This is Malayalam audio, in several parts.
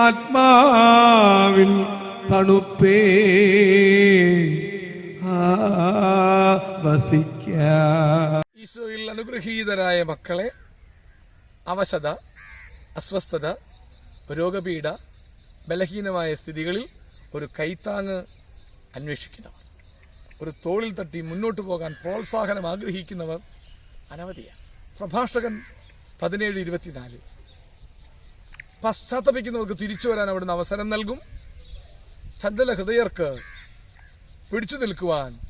ആത്മാവിൻ തണുപ്പേ. ഈശോയിൽ അനുഗ്രഹീതരായ മക്കളെ അവശത അസ്വസ്ഥത രോഗപീഠ ബലഹീനമായ സ്ഥിതികളിൽ ഒരു കൈത്താങ് അന്വേഷിക്കുന്നവർ ഒരു തോളിൽ തട്ടി മുന്നോട്ട് പോകാൻ പ്രോത്സാഹനം ആഗ്രഹിക്കുന്നവർ അനവധിയാണ്. പ്രഭാഷകൻ പതിനേഴ് ഇരുപത്തിനാല്. പശ്ചാത്തപിക്കുന്നവർക്ക് തിരിച്ചു വരാൻ അവിടുന്ന് അവസരം നൽകും. ചഞ്ചല ഹൃദയർക്ക് പിടിച്ചു നിൽക്കുവാൻ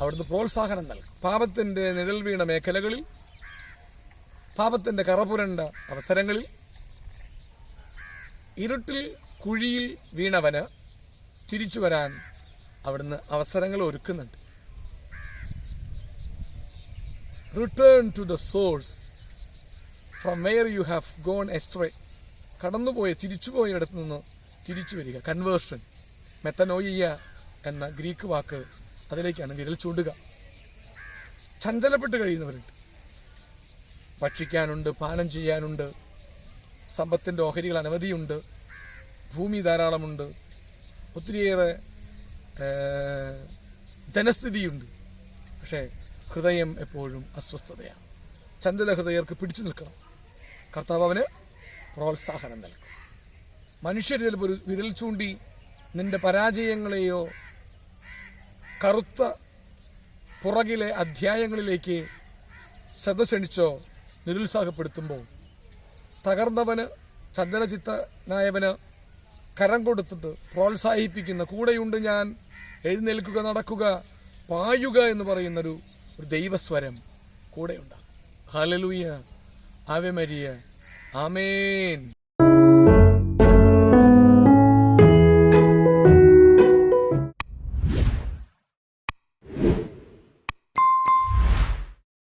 അവിടുന്ന് പ്രോത്സാഹനം നൽകും. പാപത്തിന്റെ നിഴൽ വീണ മേഖലകളിൽ പാപത്തിന്റെ കറപുരണ്ട അവസരങ്ങളിൽ ഇരുട്ടിൽ കുഴിയിൽ വീണവന് തിരിച്ചു വരാൻ അവിടുന്ന് അവസരങ്ങൾ ഒരുക്കുന്നുണ്ട്. Return to the source from where you have gone astray കടന്നുപോയ തിരിച്ചുപോയ ഇടത്തു നിന്ന് തിരിച്ചു വരിക. കൺവേർഷൻ മെത്തനോയിയ എന്ന ഗ്രീക്ക് വാക്ക് അതിലേക്കാണ് വിരൽ ചൂണ്ടുക. ചഞ്ചലപ്പെട്ട് കഴിയുന്നവരുണ്ട്. ഭക്ഷിക്കാനുണ്ട് പാനം ചെയ്യാനുണ്ട് സമ്പത്തിന്റെ ഓഹരികൾ അനവധിയുണ്ട് ഭൂമി ധാരാളമുണ്ട് ഒത്തിരിയേറെ ധനസ്ഥിതിയുണ്ട്. പക്ഷേ ഹൃദയം എപ്പോഴും അസ്വസ്ഥതയാണ്. ചഞ്ചല ഹൃദയർക്ക് പിടിച്ചു നിൽക്കണം. കർത്താവ് അവന് പ്രോത്സാഹനം നൽകും. മനുഷ്യർ ചിലപ്പോൾ ഒരു വിരൽ ചൂണ്ടി നിന്റെ പരാജയങ്ങളെയോ കറുത്ത പുറകിലെ അധ്യായങ്ങളിലേക്ക് ശ്രദ്ധ ക്ഷണിച്ചോ നിരുത്സാഹപ്പെടുത്തുമ്പോൾ തകർന്നവന് ചന്ദനചിത്തനായവന് കരം കൊടുത്തിട്ട് പ്രോത്സാഹിപ്പിക്കുന്ന കൂടെയുണ്ട് ഞാൻ. എഴുന്നേൽക്കുക നടക്കുക പായുക എന്ന് പറയുന്നൊരു ഒരു ദൈവസ്വരം കൂടെയുണ്ടാകും ഹലലൂയ ആവെ Amen.